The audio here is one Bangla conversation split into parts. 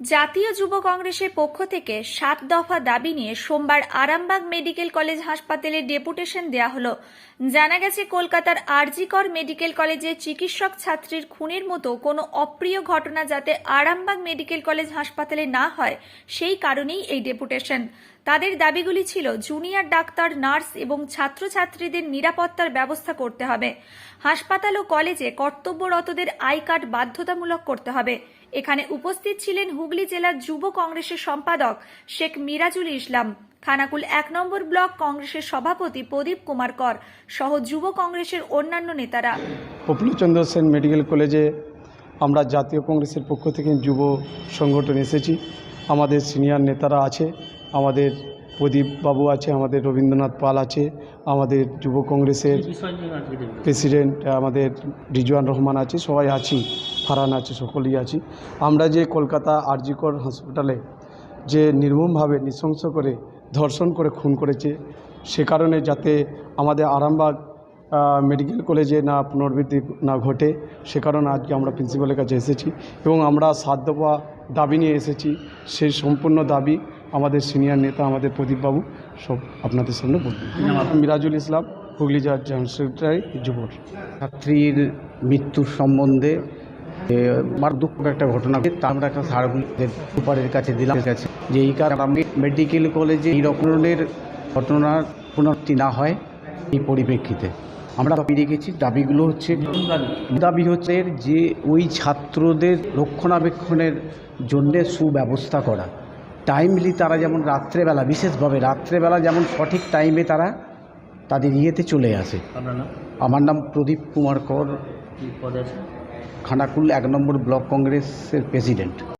জাতীয় যুব কংগ্রেসের পক্ষ থেকে সাত দফা দাবি নিয়ে সোমবার আরামবাগ মেডিকেল কলেজ হাসপাতালে ডেপুটেশন দেওয়া হলো। জানা গেছে, কলকাতার আরজিকর মেডিকেল কলেজে চিকিৎসক ছাত্রীর খুনের মতো কোনো অপ্রিয় ঘটনা যাতে আরামবাগ মেডিকেল কলেজ হাসপাতালে না হয়, সেই কারণেই এই ডেপুটেশন। তাদের দাবিগুলি ছিল জুনিয়র ডাক্তার, নার্স এবং ছাত্রছাত্রীদের নিরাপত্তার ব্যবস্থা করতে হবে। হাসপাতাল ও কলেজে কর্তব্যরতদের আই কার্ড বাধ্যতামূলক করতে হবে। এখানে উপস্থিত ছিলেন হুগলি জেলার যুব কংগ্রেসের সম্পাদক শেখ মিরাজুল ইসলাম, খানাকুল এক নম্বর ব্লক কংগ্রেসের সভাপতি প্রদীপ কুমার কর সহ যুব কংগ্রেসের অন্যান্য নেতারা। প্রফুল্লচন্দ্র সেন মেডিকেল কলেজে আমরা জাতীয় কংগ্রেসের পক্ষ থেকে যুব সংগঠন এসেছি। আমাদের সিনিয়র নেতারা আছে। আমাদের প্রদীপ বাবু আছে আমাদের রবীন্দ্রনাথ পাল আছে আমাদের যুব কংগ্রেসের প্রেসিডেন্ট আমাদের রিজওয়ান রহমান আছে সবাই আছি ফারহান আছে সকলেই আছি। আমরা যে কলকাতা আরজিকর হসপিটালে যে নির্মমভাবে নৃশংস করে ধর্ষণ করে খুন করেছে সে কারণে যাতে আমাদের আরামবাগ মেডিকেল কলেজে না পুনর্বৃত্তি না ঘটে সে কারণে আজকে আমরা প্রিন্সিপালের কাছে এসেছি এবং আমরা সাত দফা দাবি নিয়ে এসেছি। সেই সম্পূর্ণ দাবি আমাদের সিনিয়র নেতা আমাদের প্রদীপবাবু সব আপনাদের সামনে বলবেন। মিরাজুল ইসলাম হুগলি জেলার জেনারেল সেক্রেটারি যুবর ছাত্রীর মৃত্যুর সম্বন্ধে আমার দুঃখ একটা ঘটনা তা আমরা একটা সার্ভিসের সুপারের কাছে দিলাম। কাছে যে এই কারণে আমি মেডিকেল কলেজে এই রকমের ঘটনার পুনরাবৃত্তি না হয় এই পরিপ্রেক্ষিতে। আমরা দাবি রেখেছি দাবিগুলো হচ্ছে দাবি হচ্ছে যে ওই ছাত্রদের রক্ষণাবেক্ষণের জন্যে সুব্যবস্থা করা। টাইমলি তারা যেমন রাত্রেবেলা বিশেষভাবে রাত্রেবেলা যেমন সঠিক টাইমে তারা তাদের ইয়েতে চলে আসে। আমার নাম প্রদীপ কুমার কর খানাকুল এক নম্বর ব্লক কংগ্রেসের প্রেসিডেন্ট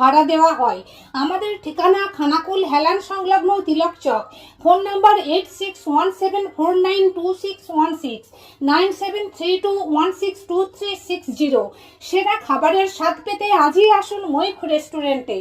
ভাড়া দেওয়া হয়। আমাদের ঠিকানা খানাকুল হেলান সংলগ্ন Tilak Chak. Phone number eight six one seven four nine two six one six, nine seven three two one six two three six zero. সেরা খাবারের স্বাদ পেতে আজই আসুন মৈখ রেস্টুরেন্টে।